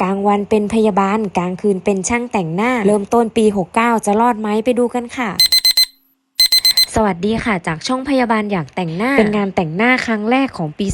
กลางวันเป็นพยาบาล กลางคืนเป็นช่างแต่งหน้า เริ่มต้นปี 69 จะรอดไหมไปดูกันค่ะ สวัสดีค่ะ จากช่องพยาบาลอยากแต่งหน้า เป็นงานแต่งหน้าครั้งแรกของปี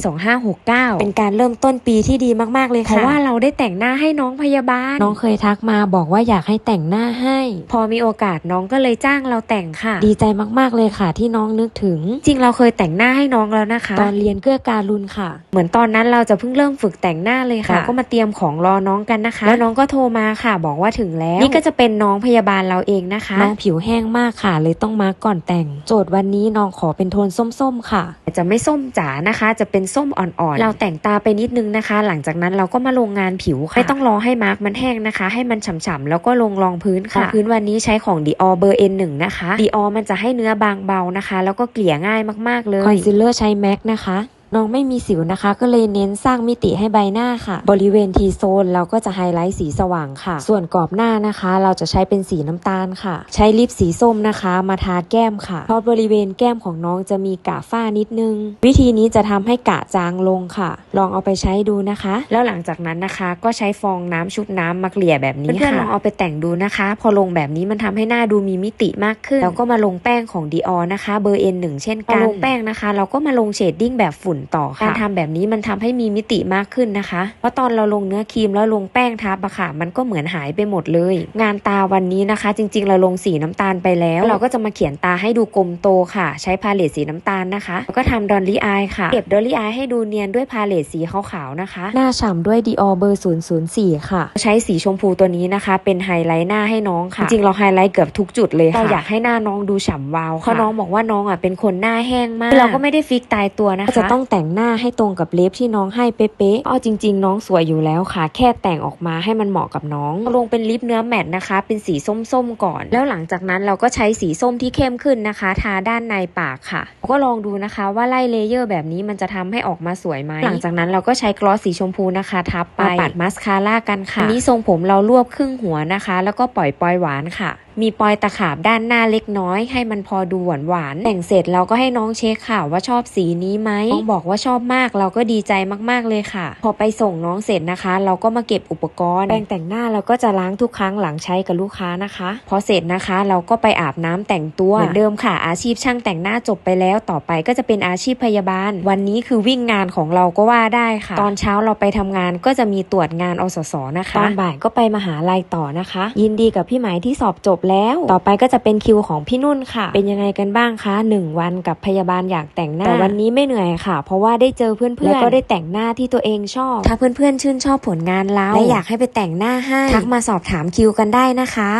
2569 เป็นการเริ่มต้นปีที่ดีมากๆเลยค่ะเพราะว่าเราได้แต่งหน้าให้น้องพยาบาล น้องเคยทักมาบอกว่าอยากให้แต่งหน้าให้ พอมีโอกาสน้องก็เลยจ้างเราแต่งค่ะ ดีใจมากๆเลยค่ะที่น้องนึกถึง จริงเราเคยแต่งหน้าให้น้องแล้วนะคะ ตอนเรียนเกื้อการุณค่ะ เหมือนตอนนั้นเราจะเพิ่งเริ่มฝึกแต่งหน้าเลยค่ะเราก็มาเตรียมของรอน้องกันนะคะ แล้วน้องก็โทรมาค่ะ บอกว่าถึงแล้ว นี่ก็จะเป็นน้องพยาบาลเราเองนะคะ น้องผิวแห้งมากค่ะ เลยต้องมาก่อนแต่งโจทย์วันนี้น้องขอเป็นโทนส้มๆค่ะ จะไม่ส้มจ๋านะคะ จะเป็นส้มอ่อนๆ เราแต่งตาไปนิดนึงนะคะ หลังจากนั้นเราก็มาลงงานผิวค่ะไม่ต้องรอให้มาร์กมันแห้งนะคะ ให้มันฉ่ำๆแล้วก็ลงรองพื้นค่ะรองพื้นวันนี้ใช้ของ Dior เบอร์ N1 นะคะ Dior มันจะให้เนื้อบางเบานะคะ แล้วก็เกลี่ยง่ายมากๆเลยคอนซีลเลอร์ใช้แม็กนะคะ น้องไม่มีสิวนะคะ ก็เลยเน้นสร้างมิติให้ใบหน้าค่ะ บริเวณทีโซนเราก็จะไฮไลท์สีสว่างค่ะ ส่วนกรอบหน้านะคะ เราจะใช้เป็นสีน้ำตาลค่ะ ใช้ลิปสีส้มนะคะ มาทาแก้มค่ะ เพราะบริเวณแก้มของน้องจะมีกะฝ้านิดนึง วิธีนี้จะทำให้กะจางลงค่ะ ลองเอาไปใช้ดูนะคะ แล้วหลังจากนั้นนะคะ ก็ใช้ฟองน้ำชุบน้ำมาเกลี่ยแบบนี้ค่ะเพื่อนๆลองเอาไปแต่งดูนะคะ พอลงแบบนี้มันทำให้หน้าดูมีมิติมากขึ้นแล้วก็มาลงแป้งของ Dior นะคะ เบอร์ N1 เช่นกันพอลงแป้งนะคะ เราก็มาลงเชดดิ้งแบบฝุ่นต่อค่ะการทำแบบนี้มันทำให้มีมิติมากขึ้นนะคะ เพราะตอนเราลงเนื้อครีมแล้วลงแป้งทับอะค่ะมันก็เหมือนหายไปหมดเลย งานตาวันนี้นะคะ จริง ๆ เราลงสีน้ำตาลไปแล้ว เราก็จะมาเขียนตาให้ดูกลมโตค่ะ ใช้พาเลตสีน้ำตาลนะคะแล้วก็ทำดอลลี่อายค่ะเก็บดอลลี่อายให้ดูเนียนด้วยพาเลตสีขาวๆนะคะ หน้าฉ่ำด้วย Dior เบอร์004 ค่ะ ใช้สีชมพูตัวนี้นะคะ เป็นไฮไลท์หน้าให้น้องค่ะ จริงๆเราไฮไลท์เกือบทุกจุดเลยค่ะเราอยากให้หน้าน้องดูฉ่ำวาวค่ะเพราะน้องบอกว่าน้องอะเป็นคนหน้าแห้งมาก เราก็ไม่ได้ฟิกตายตัวนะคะจะต้องแต่งหน้าให้ตรงกับเล็บที่น้องให้เป๊ะๆเอาจริง ๆ น้องสวยอยู่แล้วค่ะ แค่แต่งออกมาให้มันเหมาะกับน้อง ลงเป็นลิปเนื้อแมตต์นะคะ เป็นสีส้มๆก่อน แล้วหลังจากนั้นเราก็ใช้สีส้มที่เข้มขึ้นนะคะ ทาด้านในปากค่ะ ก็ลองดูนะคะว่าไล่เลเยอร์แบบนี้มันจะทำให้ออกมาสวยไหมหลังจากนั้นเราก็ใช้กลอสสีชมพูนะคะทับไปปัดมาสคาร่ากันค่ะอันนี้ทรงผมเรารวบครึ่งหัวนะคะ แล้วก็ปล่อยปลอยหวานค่ะ มีปลอยตะขาบด้านหน้าเล็กน้อย ให้มันพอดูหวานหวานๆแต่งเสร็จเราก็ให้น้องเช็คค่ะว่าชอบสีนี้ไหมน้องบอกว่าชอบมากเราก็ดีใจมากๆเลยค่ะ พอไปส่งน้องเสร็จนะคะ เราก็มาเก็บอุปกรณ์แปรงแต่งหน้าเราก็จะล้างทุกครั้งหลังใช้กับลูกค้านะคะ พอเสร็จนะคะเราก็ไปอาบน้ำแต่งตัวเหมือนเดิมค่ะอาชีพช่างแต่งหน้าจบไปแล้วต่อไปก็จะเป็นอาชีพพยาบาล วันนี้คือวิ่งงานของเราก็ว่าได้ค่ะ ตอนเช้าเราไปทำงานก็จะมีตรวจงานอสสนะคะตอนบ่ายก็ไปมหาลัยต่อนะคะ ยินดีกับพี่หมายที่สอบจบแล้ว ต่อไปก็จะเป็นคิวของพี่นุ่นค่ะ เป็นยังไงกันบ้างคะหนึ่งวันกับพยาบาลอยากแต่งหน้า แต่วันนี้ไม่เหนื่อยค่ะ เพราะว่าได้เจอเพื่อนๆแล้วก็ได้แต่งหน้าที่ตัวเองชอบ ถ้าเพื่อนๆชื่นชอบผลงานเราและอยากให้ไปแต่งหน้าให้ทักมาสอบถามคิวกันได้นะคะ